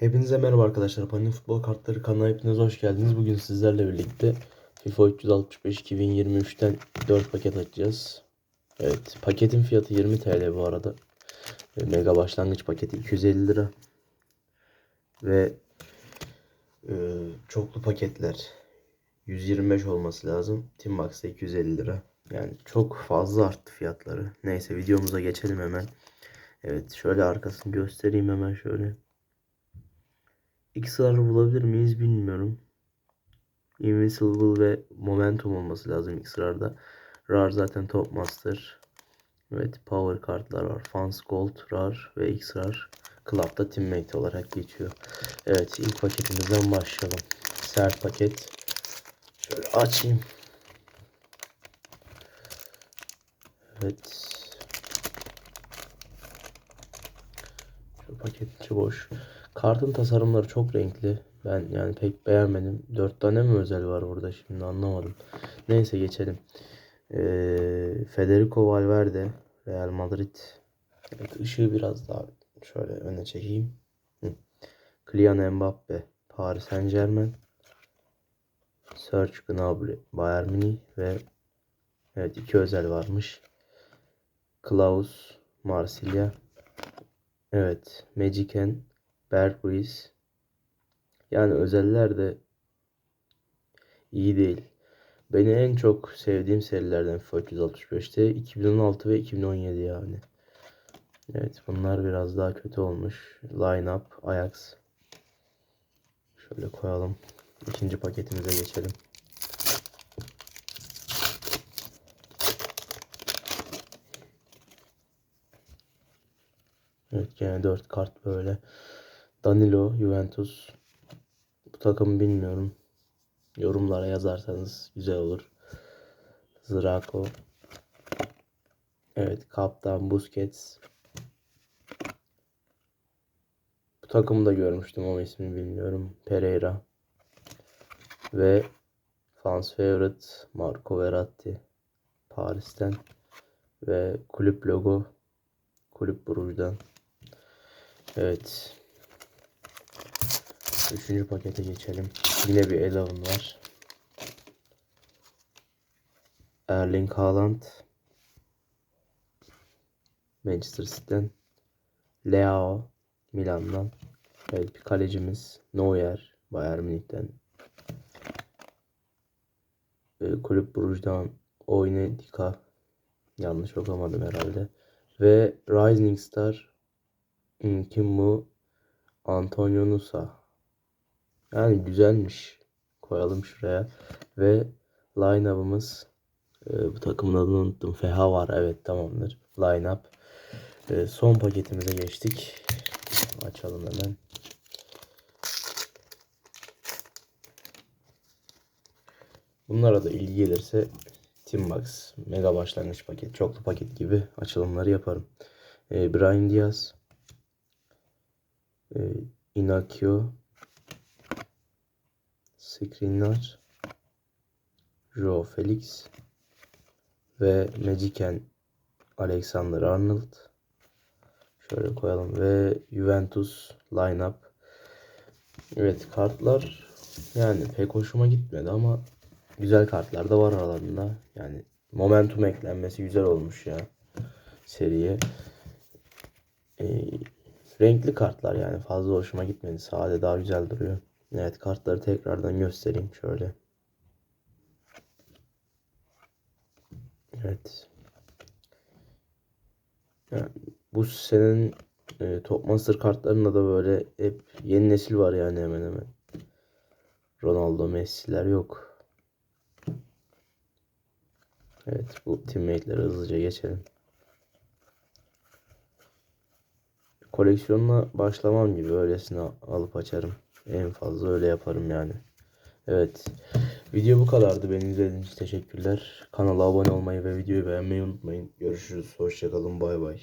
Hepinize merhaba arkadaşlar. Panini Futbol Kartları kanalına hepiniz hoş geldiniz. Bugün sizlerle birlikte FIFA 365 2023'ten 4 paket açacağız. Evet, paketin fiyatı 20 TL bu arada. E, Mega başlangıç paketi 250 lira. Ve e, çoklu paketler 125 olması lazım. Team Box'ta 250 lira. Yani çok fazla arttı fiyatları. Neyse videomuza geçelim hemen. Evet, şöyle arkasını göstereyim hemen şöyle. X'ları bulabilir miyiz bilmiyorum. Invincible ve Momentum olması lazım X'larda. RAR zaten Top Master. Evet Power kartlar var. Fans Gold, RAR ve XRAR. Club'da Teammate olarak geçiyor. Evet ilk paketimizden başlayalım. Sert paket. Şöyle açayım. Evet. Şu paket içi boş. Kartın tasarımları çok renkli. Ben yani pek beğenmedim. Dört tane mi özel var burada şimdi anlamadım. Neyse geçelim. Ee, Federico Valverde, Real Madrid. Evet, ışığı biraz daha şöyle öne çekeyim. Hı. Kylian Mbappe, Paris Saint Germain. Serge Gnabry, Bayern Münih ve evet iki özel varmış. Klaus, Marsilya. Evet, Magicen, Bergris. Yani özeller de iyi değil. Beni en çok sevdiğim serilerden FIFA 365'te 2016 ve 2017 yani. Evet bunlar biraz daha kötü olmuş. Line up, Ajax. Şöyle koyalım. İkinci paketimize geçelim. Evet gene 4 kart böyle. Danilo, Juventus. Bu takımı bilmiyorum. Yorumlara yazarsanız güzel olur. Zrako. Evet, Kaptan Busquets. Bu takımı da görmüştüm ama ismini bilmiyorum. Pereira. Ve fans favorite Marco Verratti. Paris'ten. Ve kulüp logo Kulüp Brugge'dan. Evet. Üçüncü pakete geçelim. Yine bir Eleven var. Erling Haaland. Manchester City'den. Leao. Milan'dan. Evet bir kalecimiz. Neuer. Bayern Münih'ten. Ee, Kulüp Brugge'dan. Oyne Dika. Yanlış okumadım herhalde. Ve Rising Star. Kim bu? Antonio Nusa. Yani güzelmiş. Koyalım şuraya. Ve line-up'ımız e, bu takımın adını unuttum. Feha var. Evet tamamdır. Line-up. E, son paketimize geçtik. Açalım hemen. Bunlara da ilgi gelirse Teambox mega başlangıç paket, çoklu paket gibi açılımları yaparım. E, Brian Diaz, e, Inakio, Skriniar, Joe Felix ve Magicen Alexander Arnold. Şöyle koyalım ve Juventus lineup. Evet kartlar yani pek hoşuma gitmedi ama güzel kartlar da var aralarında. Yani momentum eklenmesi güzel olmuş ya seriye. Ee, renkli kartlar yani fazla hoşuma gitmedi. Sade daha güzel duruyor. Evet kartları tekrardan göstereyim şöyle. Evet. Yani bu senenin e, Top Master kartlarında da böyle hep yeni nesil var yani hemen hemen. Ronaldo, Messi'ler yok. Evet bu teammate'leri hızlıca geçelim. Koleksiyonla başlamam gibi öylesine alıp açarım. En fazla öyle yaparım yani. Evet. Video bu kadardı. Beni izlediğiniz için teşekkürler. Kanala abone olmayı ve videoyu beğenmeyi unutmayın. Görüşürüz. Hoşçakalın. Bay bay.